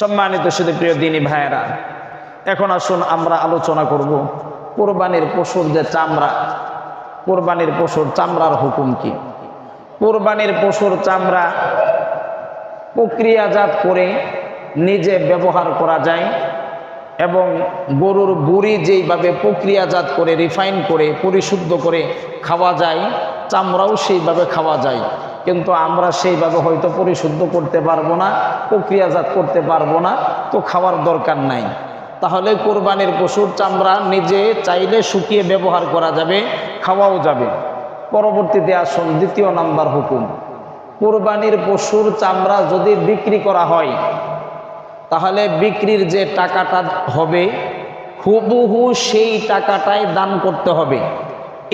সম্মানিত শুধু প্রিয় দিনী ভাইয়েরা, এখন আসুন আমরা আলোচনা করব কোরবানির পশুর যে চামড়া। কোরবানির পশুর চামড়ার হুকুম কি? কোরবানির পশুর চামড়া প্রক্রিয়াজাত করে নিজে ব্যবহার করা যায় এবং গরুর বুড়ি যেইভাবে প্রক্রিয়াজাত করে, রিফাইন করে, পরিশুদ্ধ করে খাওয়া যায়, চামড়াও সেইভাবে খাওয়া যায়। কিন্তু আমরা সেইভাবে হয়তো পরিশুদ্ধ করতে পারব না, প্রক্রিয়াজাত করতে পারব না, তো খাওয়ার দরকার নাই। তাহলে কোরবানির পশুর চামড়া নিজে চাইলে শুকিয়ে ব্যবহার করা যাবে, খাওয়াও যাবে। পরবর্তীতে আসুন দ্বিতীয় নাম্বার হুকুম। কোরবানির পশুর চামড়া যদি বিক্রি করা হয়, তাহলে বিক্রির যে টাকাটা হবে, হুবহু সেই টাকাটাই দান করতে হবে।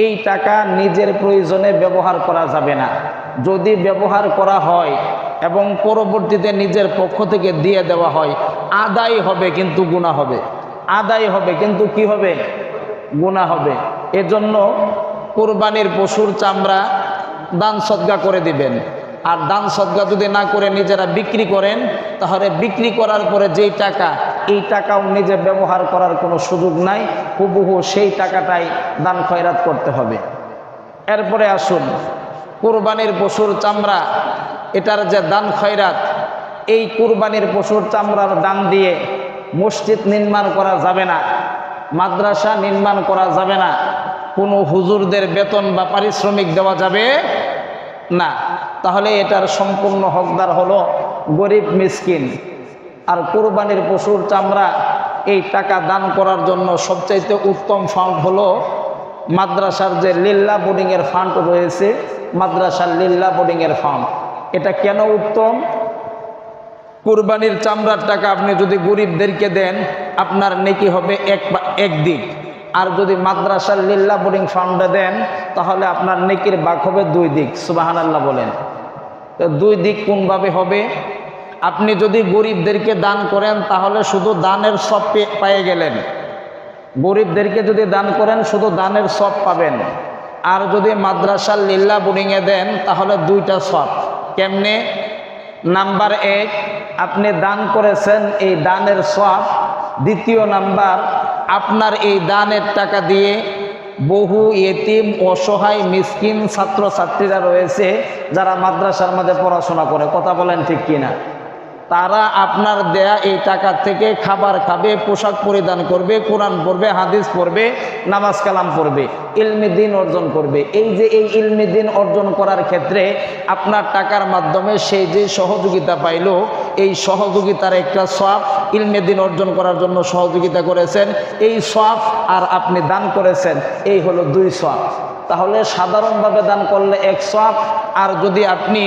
এই টাকা নিজের প্রয়োজনে ব্যবহার করা যাবে না। যদি ব্যবহার করা হয় এবং পরবর্তীতে নিজের পক্ষ থেকে দিয়ে দেওয়া হয়, আদায় হবে কিন্তু গুণা হবে। আদায় হবে কিন্তু কি হবে? গুণা হবে। এজন্য কোরবানির পশুর চামড়া দান সদ্গা করে দিবেন। আর দান সদ্গা যদি না করে নিজেরা বিক্রি করেন, তাহলে বিক্রি করার পরে যেই টাকা এই টাকাও নিজে ব্যবহার করার কোনো সুযোগ নাই, হুবহু সেই টাকাটাই দান খয়রাত করতে হবে। এরপরে আসুন, কোরবানির পশুর চামড়া, এটার যে দান খয়রাত, এই কোরবানির পশুর চামড়ার দান দিয়ে মসজিদ নির্মাণ করা যাবে না, মাদ্রাসা নির্মাণ করা যাবে না, কোনো হুজুরদের বেতন বা পারিশ্রমিক দেওয়া যাবে না। তাহলে এটার সম্পূর্ণ হকদার হলো গরিব মিসকিন। আর কোরবানির পশুর চামড়া এই টাকা দান করার জন্য সবচাইতে উত্তম ফান্ড হলো মাদ্রাসার যে লিল্লা বোর্ডিংয়ের ফান্ড রয়েছে, মাদ্রাসার লিল্লা বোর্ডিংয়ের ফান্ড। এটা কেন উত্তম? কুরবানির চামড়ার টাকা আপনি যদি গরিবদেরকে দেন, আপনার নেকি হবে এক এক দিক। আর যদি মাদ্রাসার লিল্লা বোর্ডিং ফান্ডে দেন, তাহলে আপনার নেকির বাক হবে দুই দিক। সুবাহান আল্লাহ বলেন দুই দিক কোনভাবে হবে? আপনি যদি গরিবদেরকে দান করেন, তাহলে শুধু দানের সব পেয়ে গেলেন। গরিবদেরকে যদি দান করেন, শুধু দানের সব পাবেন। আর যদি মাদ্রাসার লিল্লা বোর্ডিংয়ে দেন, তাহলে দুইটা সব। কেমনে? নাম্বার এক, আপনি দান করেছেন এই দানের সব। দ্বিতীয় নাম্বার, আপনার এই দানের টাকা দিয়ে বহু এতিম, অসহায়, মিসকিন ছাত্রছাত্রীরা রয়েছে, যারা মাদ্রাসার মধ্যে পড়াশোনা করে। কথা বলেন ঠিক কিনা? তারা আপনার দেয়া এই টাকা থেকে খাবার খাবে, পোশাক পরিধান করবে, কোরআন পড়বে, হাদিস পড়বে, নামাজ কালাম পড়বে, ইলমি দিন অর্জন করবে। এই যে এই ইলমি দিন অর্জন করার ক্ষেত্রে আপনার টাকার মাধ্যমে সেই যে সহযোগিতা পাইল, এই সহযোগিতার একটা সব ইলমে দিন অর্জন করার জন্য সহযোগিতা করেছেন। এই সব আর আপনি দান করেছেন, এই হলো দুই সব তাহলে সাধারণভাবে দান করলে এক সব আর যদি আপনি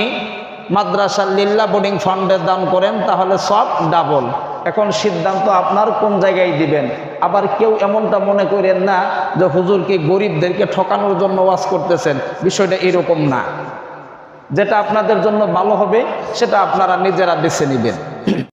মাদ্রাসার লিল্লা বোর্ডিং ফান্ডে দান করেন, তাহলে সব ডাবল এখন সিদ্ধান্ত আপনার কোন জায়গায় দিবেন? আবার কেউ এমনটা মনে করেন না যে হুজুরকে গরিবদেরকে ঠকানোর জন্য ওয়াজ করতেছেন? বিষয়টা এরকম না। যেটা আপনাদের জন্য ভালো হবে, সেটা আপনারা নিজেরা বেছে নেবেন।